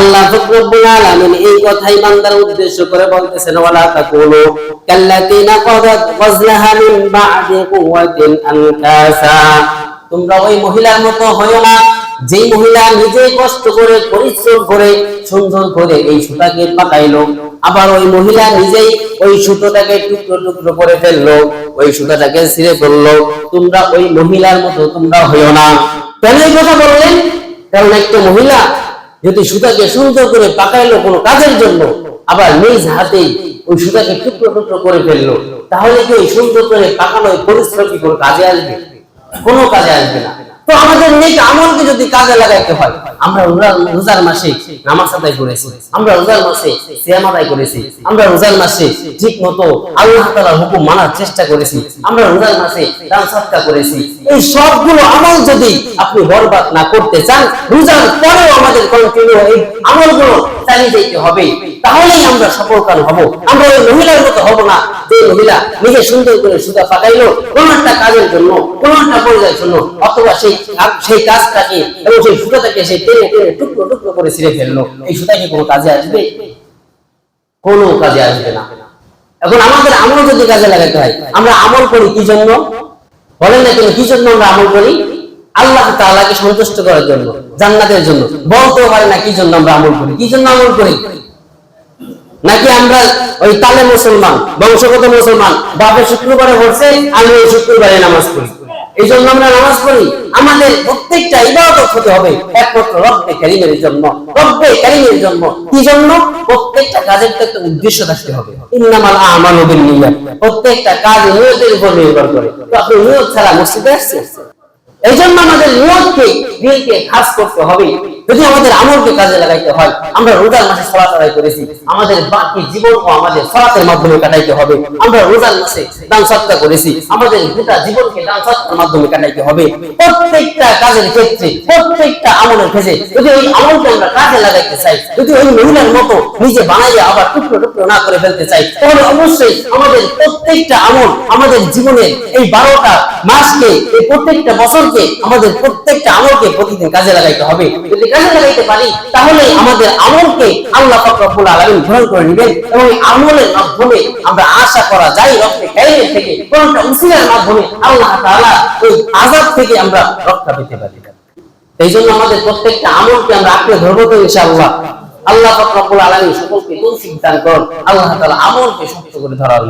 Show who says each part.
Speaker 1: আল্লাহ রব্বুল আলামিন এই কথাই বান্দার উদ্দেশ্য করে বলতেছেন, ওয়ালা ওয়াজলাহা মিন বা'দি কুওয়াতিন আনকাসা। তোমরা ওই মহিলার মতো না মহিলা নিজেই কষ্ট করে, পরিশ্রম করে সুন্দর করে এই সুতাকে পাকাইলো, আবার ওই মহিলা নিজেই ওই সুতোটাকে টুকরো টুকরো করে ফেলল, ওই সুতাটাকে ছিঁড়ে ফেলল। তোমরা ওই মহিলার মতো তোমরা হইও না। কেন এই কথা বললেন? কারণ একটা মহিলা যদি সুতাকে সুন্দর করে পাকাইলো কোনো কাজের জন্য, আবার নিজ হাতেই ওই সুতাকে টুকরো টুকরো করে ফেলল, তাহলে কি ওই সুন্দর করে পাকানো পরিশ্রম কি কোনো কাজে আসবে? কোনো কাজে আসবে না। তো আমাদের নেক আমলকে যদি কাজে লাগাইতে হয়, আমরা রোজার মাসে নামাজ আদায় করেছি, আমরা রোজার মাসে সিয়াম আদায় করেছি, আমরা রোজার মাসে ঠিক মতো আল্লাহ তাআলার হুকুম মানার চেষ্টা করেছি, আমরা রোজার মাসে দান সৎকা করেছি। এই সবগুলো আমল যদি আপনি বরবাদ না করতে চান, রোজার পরেও আমাদের কন্টিনিউ এই আমলগুলো চালিয়ে যেতে হবে। তাহলেই আমরা সফলকাম হব। আমরা ওই মহিলার মতো হব না। যে মহিলা নিজে সুন্দর করে সুতা পাকাইলো, কোন একটা কাজের জন্য, কোন একটা পরিচয়ের জন্য, অথবা সেই সেই কাজটাকে এবং সেই সুতাটাকে সে টেনে টেনে টুকরো টুকরো করে ছিঁড়ে ফেলল। এই সুতা কি কোনো কাজে আসবে? কোনো কাজে আসবে না। এখন আমাদের আমল যদি কাজে লাগাতে হয়, আমরা আমল করি কি জন্য? বলেন না কেন, কি জন্য আমরা আমল করি? আল্লাহ তাআলাকে সন্তুষ্ট করার জন্য, জান্নাতের জন্য। বলতেও পারি না কি জন্য আমরা আমল করি। কি জন্য আমল করি? নাকি আমরা ওই তালে মুসলমান, বংশগত মুসলমান বাপের শুক্রবারে বলছে, আমি ওই শুক্রবারে নামাজ পড়ি। এই জন্য আমরা নামাজ পড়ি। আমাদের প্রত্যেকটা ইবাদত হতে হবে একমাত্র রব্বে কারিমের জন্য। রব্বে কারিমের জন্য। কি জন্য? প্রত্যেকটা কাজের তো একটা উদ্দেশ্য থাকতে হবে। ইন্নামাল আমালু বিন্নিয়াত প্রত্যেকটা কাজ নিয়তের উপর নির্ভর করে। তো আপনি নিয়ত ছাড়া মসজিদে আসছেন? এই জন্য আমাদের নিয়তকে দিলকে খাস করতে হবে। যদি আমাদের আমলকে কাজে লাগাইতে হয়, আমরা রোজার মাসে সলাত আদায় করেছি। আমাদের বাকি জীবন ও আমাদের সলাতের মাধ্যমে কাটাইতে হবে। আমরা রোজার মাসে দান সৎকার করেছি। আমাদের গোটা জীবনকে দান সৎকার মাধ্যমে কাটাইতে হবে। প্রত্যেকটা কাজের ক্ষেত্রে, প্রত্যেকটা আমলের ক্ষেত্রে যদি ওই আমলকে আমরা কাজে লাগাইতে চাই, যদি ওই মহিলার মতো নিজে বানাইয়া আবার টুকরো টুকরো না করে ফেলতে চাই, তাহলে অবশ্যই আমাদের প্রত্যেকটা আমল আমাদের জীবনের এই বারোটা মাসকে, এই প্রত্যেকটা বছরকে আমাদের প্রত্যেকটা আমলকে প্রতিদিন কাজে লাগাইতে হবে। যদি কাজে লাগাইতে পারি, তাহলে আমাদের আমলকে আল্লাহ পাক রব্বুল গ্রহণ করে নেবেন এবং এই আমলের মাধ্যমে আমরা আশা করা যায়, রক্তে কাইরের থেকে কোনটা উসিলার মাধ্যমে আল্লাহ তাআলা ওই আযাব থেকে আমরা রক্ষা পেতে পারি। এই জন্য আমাদের প্রত্যেকটা আমলকে আমরা আঁকড়ে ধরবো তো ইনশাআল্লাহ। আল্লাহ পাক রব্বুল সকলকে তৌফিক দান করুন, আল্লাহ তাআলা আমলকে শক্ত করে ধরার